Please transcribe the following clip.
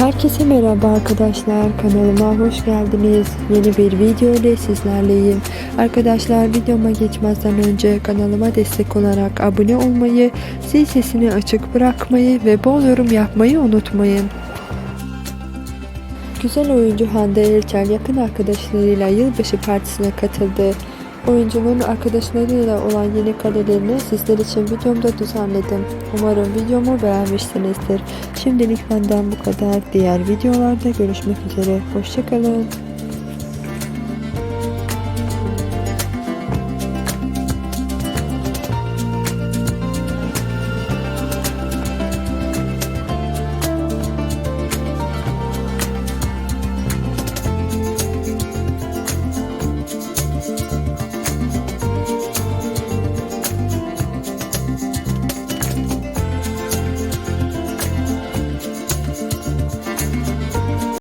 Herkese merhaba arkadaşlar kanalıma hoş geldiniz. Yeni bir video ile sizlerleyim. Arkadaşlar videoma geçmezden önce kanalıma destek olarak abone olmayı, zil sesini açık bırakmayı ve bol yorum yapmayı unutmayın. Güzel oyuncu Hande Erçel yakın arkadaşlarıyla yılbaşı partisine katıldı. Oyuncunun arkadaşlarıyla olan yeni karelerini sizler için videomda düzenledim. Umarım videomu beğenmişsinizdir. Şimdilik benden bu kadar. Diğer videolarda görüşmek üzere. Hoşçakalın.